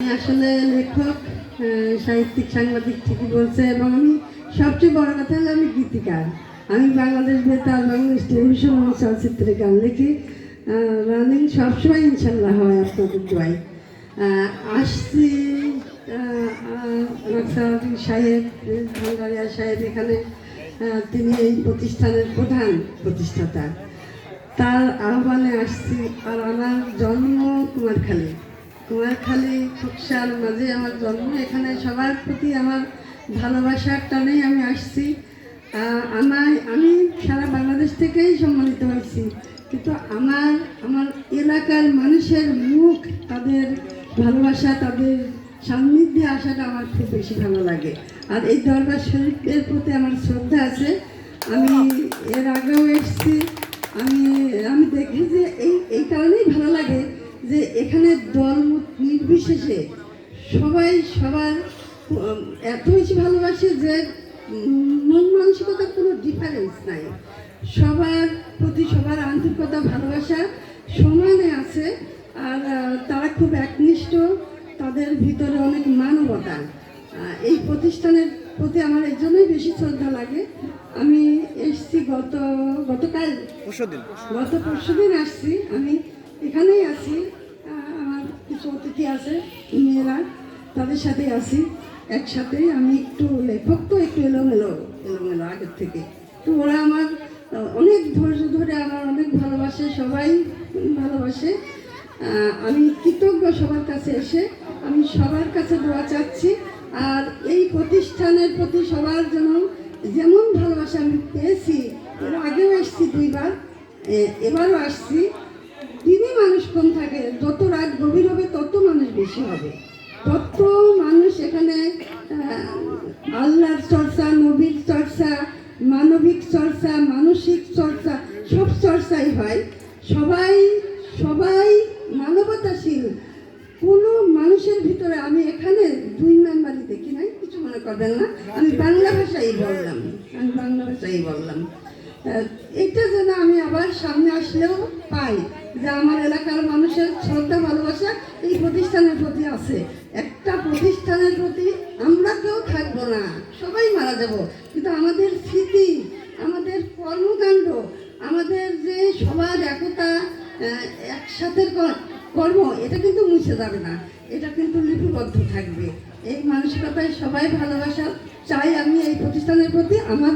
আসলে লেখক সাহিত্যিক, সাংবাদিক ঠিকই বলছে এবং আমি সবচেয়ে বড় কথা হলো আমি গীতিকার। আমি বাংলাদেশ বেতার, বাংলাদেশ টেলিভিশন এবং চলচ্চিত্রে গান লিখি। রানিং সবসময় ইনশাল্লাহ হয় আপনাদের দোয়াই আসছি রক্সাওয়াতি সাহেব ভাঙ্গারিয়া সাহেব এখানে। তিনি এই প্রতিষ্ঠানের প্রধান প্রতিষ্ঠাতা। তার আহ্বানে আসছি, আর আমার জন্ম কুমারখালী। কুমারখালী খোকসার মাঝে আমার জন্ম। এখানে সবার প্রতি আমার ভালোবাসার টানেই আমি আসছি। আমার আমি সারা বাংলাদেশ থেকেই সম্মানিত হয়েছি। কিন্তু আমার আমার এলাকার মানুষের মুখ, তাদের ভালোবাসা, তাদের সান্নিধ্যে আসাটা আমার খুব বেশি ভালো লাগে। আর এই দরবার শরীফের প্রতি আমার শ্রদ্ধা আছে। আমি এর আগেও এসেছি। আমি আমি দেখি যে এই এই কারণেই ভালো লাগে যে এখানে দল নির্বিশেষে সবাই সবার এত বেশি ভালোবাসে যে মন মানসিকতার কোনো ডিফারেন্স নাই। সবার প্রতি সবার আন্তরিকতা ভালোবাসা সমানে আছে আর তারা খুব একনিষ্ঠ তাদের ভিতরে অনেক মানবতা। এই প্রতিষ্ঠানের প্রতি আমার এই জন্যই বেশি শ্রদ্ধা লাগে। আমি এসছি গত গতকাল গত পরশু দিন আসছি। আমি এখানেই আছি। কিছু অতিথি আছে, মেয়েরা, তাদের সাথে আছি। একসাথে আমি একটু লেখক তো একটু এলোমেলো এলোমেলো আগের থেকে। তো ওরা আমার অনেক ধৈর্য ধরে আমার অনেক ভালোবাসে, সবাই ভালোবাসে। আমি কৃতজ্ঞ সবার কাছে এসে, আমি সবার কাছে দোয়া চাচ্ছি। আর এই প্রতিষ্ঠানের প্রতি সবার যেন, যেমন ভালোবাসা আমি পেয়েছি, এর আগেও এসেছি দুইবার এবারও আসছি। মানুষ কম থাকে, যত রাত গভীর হবে তত মানুষ বেশি হবে। তত মানুষ এখানে আল্লাহর চর্চা, নবীর চর্চা, মানবিক চর্চা, মানসিক চর্চা, সব চর্চাই হয়। সবাই সবাই মানবতাশীল। কোনো মানুষের ভিতরে আমি এখানে দুই নাম্বারই দেখি নাই, কিছু মনে করবেন না। আমি বাংলা ভাষাই বললাম, আমি বাংলা ভাষাই বললাম। এটা যেন আমি আবার সামনে আসলেও পাই যে আমার এলাকার মানুষের শ্রদ্ধা, ভালোবাসা এই প্রতিষ্ঠানের প্রতি আছে। একটা প্রতিষ্ঠানের প্রতি আমরা কেউ থাকব না, সবাই মারা যাব। কিন্তু আমাদের স্মৃতি, আমাদের কর্মকাণ্ড, আমাদের যে সবার একতা একসাথে কর্ম, এটা কিন্তু মুছে যাবে না। এটা কিন্তু লিপিবদ্ধ থাকবে। এই মানসিকতায় সবাই ভালোবাসা চাই আমি এই প্রতিষ্ঠানের প্রতি। আমার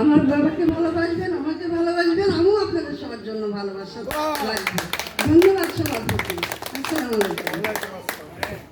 আমার বাবাকে ভালোবাসবেন, আমাকে ভালোবাসবেন, আমিও আপনাদের সবার জন্য ভালোবাসা ধন্যবাদ সবার প্রতি। আসসালামু আলাইকুম।